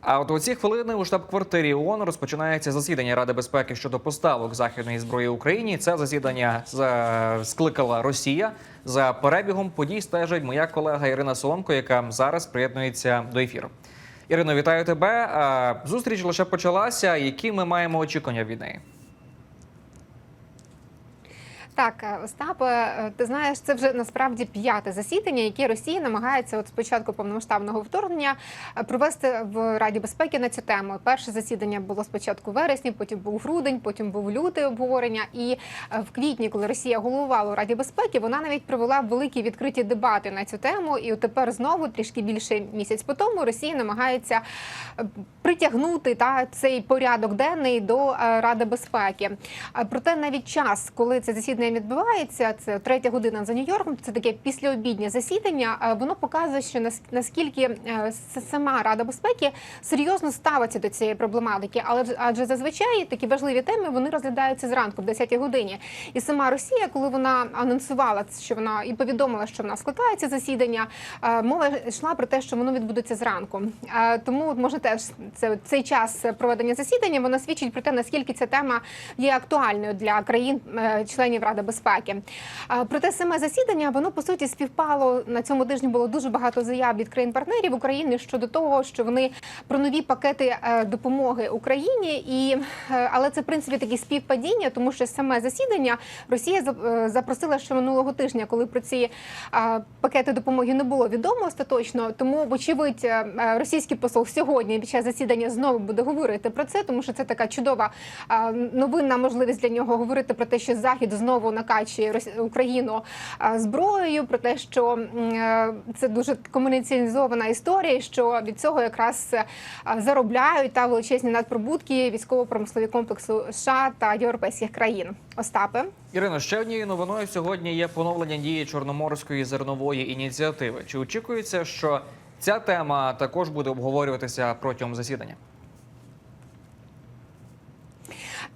А от у ці хвилини у штаб-квартирі ООН розпочинається засідання Ради безпеки щодо поставок західної зброї Україні. Це засідання за- скликала Росія. За перебігом подій стежить моя колега Ірина Соломко, яка зараз приєднується до ефіру. Ірино, вітаю тебе. Зустріч лише почалася. Які ми маємо очікування від неї? Так, е, Остап, е, ти знаєш, це вже насправді п'яте засідання, яке Росія намагається от спочатку повномасштабного вторгнення е, провести в Раді безпеки на цю тему. Перше засідання було спочатку вересні, потім був грудень, потім був лютий обговорення. І в квітні, коли Росія головувала у Раді безпеки, вона навіть провела великі відкриті дебати на цю тему. І тепер знову трішки більше місяць по тому Росія намагається притягнути та цей порядок денний до Ради безпеки. Проте навіть час, коли це засідання відбувається, це третя година за Нью-Йорком. Це таке післяобіднє засідання. Воно показує, що наскільки е, сама Рада безпеки серйозно ставиться до цієї проблематики. Але адже зазвичай такі важливі теми вони розглядаються зранку, в 10 годині. І сама Росія, коли вона анонсувала, що вона і повідомила, що в нас скликається засідання, е, мова йшла про те, що воно відбудеться зранку. Е, Тому може теж це цей час проведення засідання воно свідчить про те, наскільки ця тема є актуальною для країн-членів Ради безпеки. Е, Проте саме засідання воно по суті співпало на цьому тижні. Було дуже багато заяв від країн-партнерів України щодо того, що вони про нові пакети е, допомоги Україні, і е, але це в принципі такі співпадіння, тому що саме засідання Росія е, запросила ще минулого тижня, коли про ці пакети допомоги не було відомо остаточно. Тому, вочевидь, російський посол сьогодні під час засідання знову буде говорити про це, тому що це така чудова новинна можливість для нього говорити про те, що Захід знову накачує Рос- Україну е, зброєю, про те, що е, це дуже комуніційнізована історія, що від цього якраз е, заробляють та величезні надприбутки військово-промислові комплексу США та європейських країн. Остапе. Ірино, ще однією новиною сьогодні є поновлення дії Чорноморської зернової ініціативи. Чи очікується, що ця тема також буде обговорюватися протягом засідання?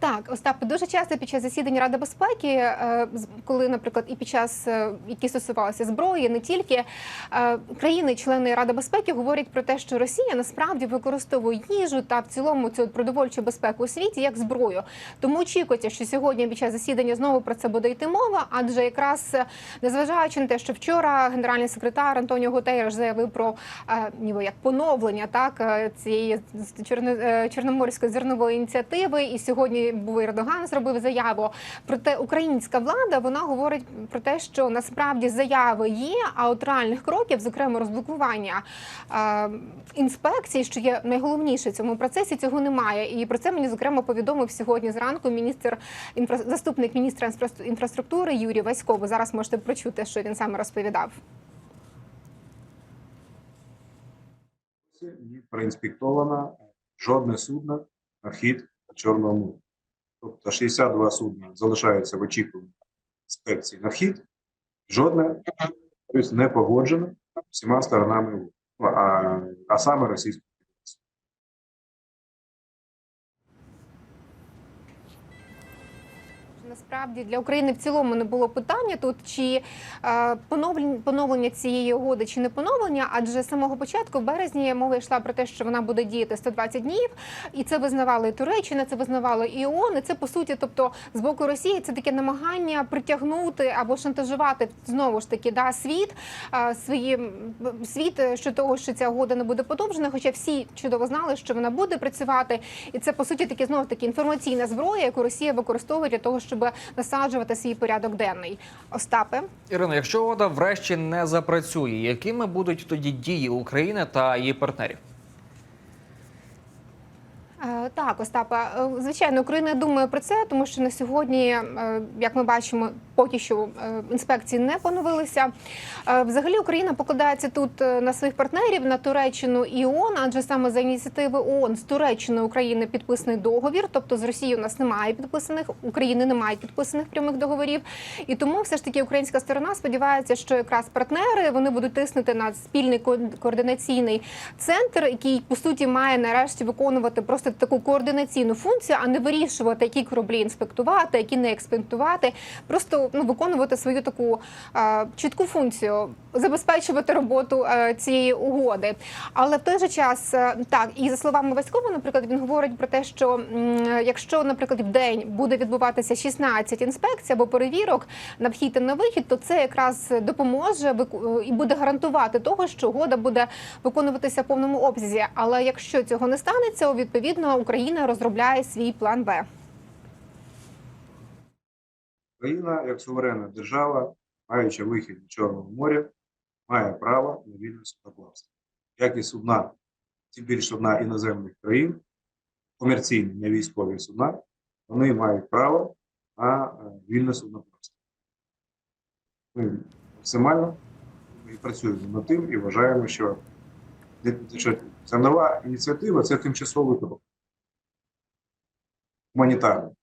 Так, Остапе, дуже часто під час засідань Ради безпеки, е, коли, наприклад, і під час е, які стосувалися зброї, не тільки е, країни-члени Ради безпеки говорять про те, що Росія насправді використовує їжу та в цілому цю продовольчу безпеку у світі як зброю. Тому очікується, що сьогодні під час засідання знову про це буде йти мова, адже якраз незважаючи на те, що вчора генеральний секретар Антоніо Гутерреш заявив про ніби як поновлення так цієї чорно- чорноморської зернової ініціативи, і сьогодні був Ердоган зробив заяву. Проте українська влада вона говорить про те, що насправді заяви є, а от реальних кроків, зокрема розблокування е, інспекцій, що є найголовніше в цьому процесі, цього немає. І про це мені зокрема повідомив сьогодні зранку міністр заступник міністра інфраструктури Юрій Васько. Ви зараз можете прочути, що він саме розповідав. і проінспектовано жодне судно на вхід Чорного моря. Тобто 62 судна залишаються в очікуванні інспекції на вхід, жодне тобто, не погоджено всіма сторонами. Ну, а, а саме російською. Насправді для України в цілому не було питання тут, чи е, поновлення, поновлення цієї угоди, чи не поновлення, адже з самого початку в березні мова йшла про те, що вона буде діяти 120 днів, і це визнавали і Туреччина, це визнавало і ООН. І це по суті, тобто з боку Росії, це таке намагання притягнути або шантажувати знову ж таки да світ е, свої світ е, що того, що ця угода не буде подовжена. Хоча всі чудово знали, що вона буде працювати, і це по суті таки знову таки інформаційна зброя, яку Росія використовує для того, щоб насаджувати свій порядок денний. Остапе. Ірино, якщо вода врешті не запрацює, якими будуть тоді дії України та її партнерів? Е, Так, Остапа, е, звичайно, Україна думає про це, тому що на сьогодні, е, як ми бачимо, поки що е, інспекції не поновилися. Е, Взагалі Україна покладається тут е, на своїх партнерів на Туреччину і ООН, адже саме за ініціативи ООН з Туреччиною України підписаний договір. Тобто з Росією у нас немає підписаних, України немає підписаних прямих договорів. І тому все ж таки українська сторона сподівається, що якраз партнери вони будуть тиснути на спільний координаційний центр, який по суті має нарешті виконувати просто таку координаційну функцію, а не вирішувати, які кораблі інспектувати, які не експектувати. Просто ну виконувати свою таку е, чітку функцію, забезпечувати роботу е, цієї угоди. Але в той же час е, так і за словами Васькова, наприклад, він говорить про те, що м, якщо, наприклад, в день буде відбуватися 16 інспекцій або перевірок на вхід і на вихід, то це якраз допоможе вику- і буде гарантувати того, що угода буде виконуватися в повному обсязі. Але якщо цього не станеться, відповідно Україна розробляє свій план Б. Україна, як суверенна держава, маючи вихід до Чорного моря, має право на вільне судноплавство. Як і судна, тим більше судна іноземних країн, комерційні, не військові судна, вони мають право на е, вільне судноплавство. Ми максимально і працюємо над тим і вважаємо, що, ця нова ініціатива це тимчасовий крок. Гуманітарний.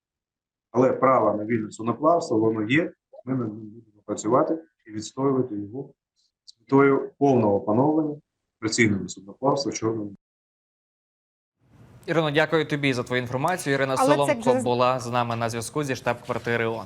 Але право на вільне судноплавство воно є. Ми над ним будемо працювати і відстоювати його з метою повного пановлення працівного судноплавства в Чорному. Ірино, дякую тобі за твою інформацію. Ірина Але це Соломко вже- була з нами на зв'язку зі штаб-квартири ООН.